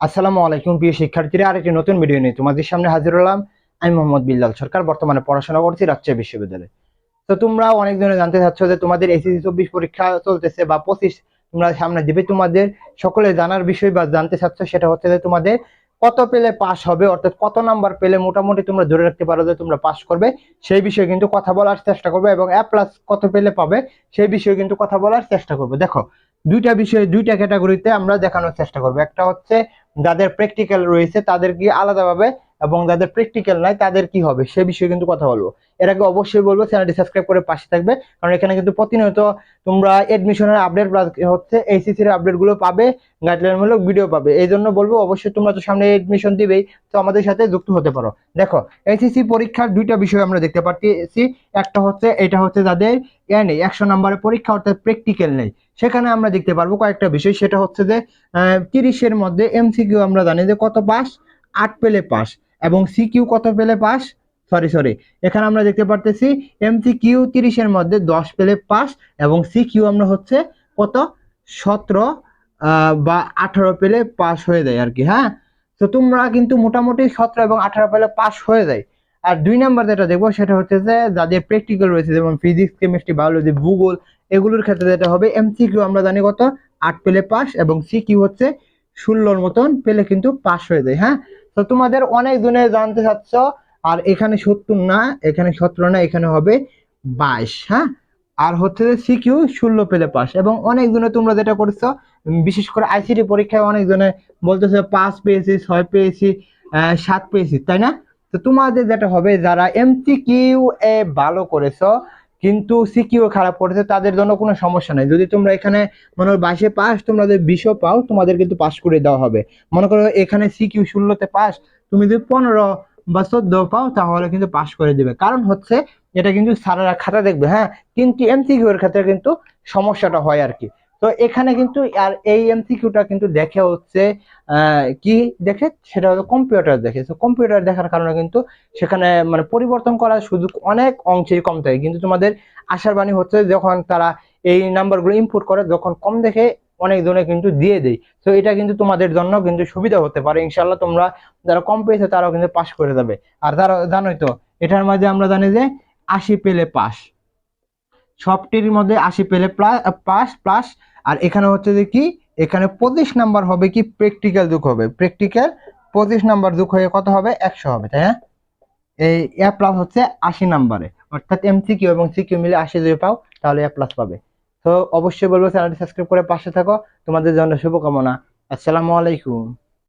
আসসালামু আলাইকুম প্রিয় শিক্ষার্থীরা, আরেকটি নতুন ভিডিও নিয়ে তোমাদের সামনে হাজির হলাম। আমি মোহাম্মদ বিল্লাল সরকার, বর্তমানে পড়াশোনা করছি রাজশাহী বিশ্ববিদ্যালয়ে। তো তোমরা অনেক জনে জানতে চাচ্ছ যে তোমাদের এসএসসি চব্বিশ পরীক্ষা চলতেছে বা পঁচিশ তোমরা সামনে দিবে, তোমাদের সকলে জানার বিষয় বা জানতে চাচ্ছ সেটা হচ্ছে যে তোমাদের কত পেলে পাস হবে, অর্থাৎ কত নাম্বার পেলে মোটামুটি তোমরা ধরে রাখতে পারো যে তোমরা পাস করবে, সেই বিষয়ে কিন্তু কথা বলার চেষ্টা করবে এবং এ প্লাস কত পেলে পাবে, সেই বিষয়ে কিন্তু কথা বলার চেষ্টা করবে। দেখো, দুইটা বিষয়ে দুইটা ক্যাটাগরিতে আমরা দেখানোর চেষ্টা করব। একটা হচ্ছে যাদের প্র্যাকটিক্যাল রয়েছে তাদের কি আলাদাভাবে এবং যাদের প্র্যাকটিক্যাল নাই তাদের কি হবে সে বিষয়ে কিন্তু কথা বলব। এর আগে অবশ্যই বলব চ্যানেলটি সাবস্ক্রাইব করে পাশে থাকবে, কারণ এখানে কিন্তু প্রতিনিয়ত তোমরা এডমিশনের আপডেট হচ্ছে এইচএসসি এর আপডেটগুলো পাবে গাইডলাইন মূলক ভিডিও পাবে। এই জন্য বলব অবশ্যই তোমরা তো সামনে এডমিশন দিবেই, তো আমাদের সাথে যুক্ত হতে পারো। দেখো এইচএসসি পরীক্ষার দুইটা বিষয় আমরা দেখতে পাচ্ছি একটা হচ্ছে, এটা হচ্ছে যাদের এ নেই, একশো নম্বরের পরীক্ষা অর্থাৎ প্র্যাকটিক্যাল নেই। সেখানে আমরা দেখতে পারব কয়েকটা বিষয়। সেটা হচ্ছে যে তিরিশের মধ্যে এমসিকিউ আমরা জানি যে কত পাস? আট পেলে পাস। এবং সিকিউ কত পেলে পাস? সরি সরি এখানে আমরা দেখতে পারতেছি এমসিকিউ তিরিশের মধ্যে দশ পেলে পাস এবং সিকিউ আমরা হচ্ছে কত? সতেরো বা আঠারো পেলে পাস হয়ে যায় আর কি হ্যাঁ? তো তোমরা কিন্তু মোটামুটি সতেরো এবং আঠারো পেলে পাস হয়ে যায়। আর দুই নাম্বার যেটা দেখব সেটা হচ্ছে যে, যাদের প্র্যাকটিক্যাল রয়েছে, যেমন ফিজিক্স কেমিস্ট্রি বায়োলজি ভূগোল, এগুলোর ক্ষেত্রে যেটা হবে এমসিকিউ আমরা জানি কত? আট পেলে পাস এবং সিকিউ হচ্ছে ষোলোর মতন পেলে কিন্তু পাস হয়ে যায় হ্যাঁ? তো তোমাদের অনেক জনে জানতে চাচ্ছ, আর এখানে সত্তর না, এখানে সতেরো না, এখানে হবে বাইশ হ্যাঁ? আর হচ্ছে যে সিকিউ ষোলো পেলে পাস এবং অনেক জনে তোমরা যেটা করছ, বিশেষ করে আইসিটি পরীক্ষায় অনেক জনে বলতেছে পাঁচ পেয়েছি, ছয় পেয়েছি সাত পেয়েছি, তাই না? তো তোমাদের যেটা হবে, যারা এমসিকিউ এ ভালো করেছ, কিন্তু সিকিউ খারাপ করেছে, তাদের জন্য কোনো সমস্যা নেই। যদি তোমরা এখানে মনে করো বাইশে পাস, তোমরা যদি বিশও পাও, তোমাদের কিন্তু পাস করে দেওয়া হবে। মনে করো এখানে সিকিউ ষোলোতে পাস, তুমি যদি পনেরো বা চোদ্দ পাও, তাহলে কিন্তু পাস করে দেবে। কারণ হচ্ছে, এটা কিন্তু স্যারেরা খাতা দেখবে হ্যাঁ? কিন্তু এমসিকিউ এর ক্ষেত্রে কিন্তু সমস্যাটা হয় আর কি। তো এখানে কিন্তু আর এই এমসিকিউটা কিন্তু দেখে হচ্ছে কি দেখে? সেটা হচ্ছে কম্পিউটার দেখে। তো কম্পিউটার দেখার কারণে কিন্তু সেখানে মানে পরিবর্তন করার সুযোগ অনেক অংশেই কম থাকে। কিন্তু তোমাদের আশার বাণী হচ্ছে যখন তারা এই নাম্বারগুলো ইনপুট করে, যখন কম দেখে অনেক জনে কিন্তু দিয়ে দেয়। তো এটা কিন্তু তোমাদের জন্য কিন্তু সুবিধা হতে পারে। ইনশাল্লাহ তোমরা যারা কম পেয়েছে তারাও কিন্তু পাস করে যাবে। আর তারা জানোই তো, এটার মধ্যে আমরা জানি যে আশি পেলে পাস সবটির মধ্যে আশি পেলে পাস প্লাস আর এখানে হচ্ছে যে কি, এখানে পঁচিশ নাম্বার হবে কি প্র্যাকটিক্যাল যুগ হবে। প্র্যাকটিক্যাল পঁচিশ নাম্বার যুগ হয়ে কত হবে? একশো হবে, তাই হ্যাঁ এই এ প্লাস হচ্ছে আশি নাম্বারে। অর্থাৎ এমসিকিউ এবং সিকিউ মিলে আশি যদি পাও, তাহলে এ প্লাস পাবে। তো অবশ্যই বলব চ্যানেলটি সাবস্ক্রাইব করে পাশে থাকো। তোমাদের জন্য শুভকামনা। আসসালামু আলাইকুম।